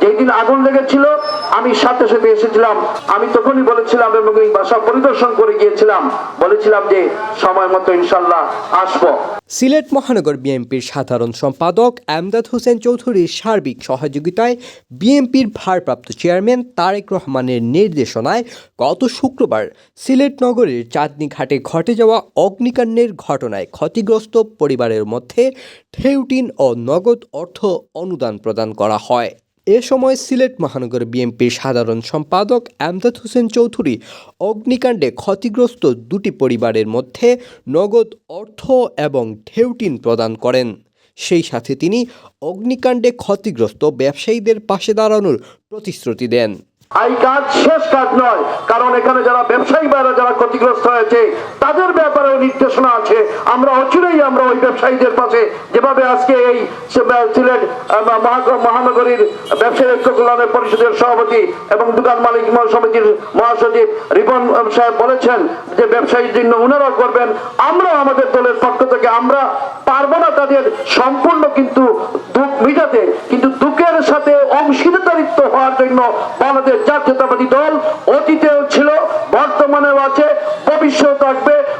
যেই দিন আগুন লেগেছিল, আমি সাথে সাথে এসেছিলাম। আমি তখনই বলেছিলাম এবং এই বাসা পরিদর্শন করে গিয়েছিলাম। বলেছিলাম যে, সময় মতো ইনশাল্লাহ আসব। সিলেট মহানগর বিএনপির সাধারণ সম্পাদক আমদাদ হোসেন চৌধুরীর সার্বিক সহযোগিতায় বিএনপির ভারপ্রাপ্ত চেয়ারম্যান তারেক রহমানের নির্দেশনায় গত শুক্রবার সিলেট নগরের চাঁদনী ঘাটে ঘটে যাওয়া অগ্নিকাণ্ডের ঘটনায় ক্ষতিগ্রস্ত পরিবারের মধ্যে ঠেউটিন ও নগদ অর্থ অনুদান প্রদান করা হয়। এ সময় সিলেট মহানগর বিএনপির সাধারণ সম্পাদক আমদাদ হোসেন চৌধুরী অগ্নিকাণ্ডে ক্ষতিগ্রস্ত দুটি পরিবারের মধ্যে নগদ অর্থ এবং ঢেউটিন প্রদান করেন। সেই সাথে তিনি অগ্নিকাণ্ডে ক্ষতিগ্রস্ত ব্যবসায়ীদের পাশে দাঁড়ানোর প্রতিশ্রুতি দেন। এই কাজ শেষ কাজ নয়। কারণ এখানে যারা ব্যবসায়ী বাইরা যারা ক্ষতিগ্রস্ত হয়েছে, তাদের ব্যাপারেও নির্দেশনা আছে। আমরা অচিরেই আমরা ওই ব্যবসায়ীদের পাশে যেভাবে আজকে এই সিলেট মহানগরীর ব্যবসায়ী ঐক্য কল্যাণ পরিষদের সভাপতি এবং দোকান মালিক সমিতির মহাসচিব রিপন সাহেব বলেছেন যে ব্যবসায়ীর জন্য উনারাও করবেন। আমরা আমাদের দলের পক্ষ থেকে আমরা পারব না তাদের সম্পূর্ণ কিন্তু দুঃখ মিটাতে। কিন্তু দুঃখের সাথে অংশীদারিত্ব হওয়ার জন্য বাংলাদেশ জাতীয়তাবাদী দল অতীতেও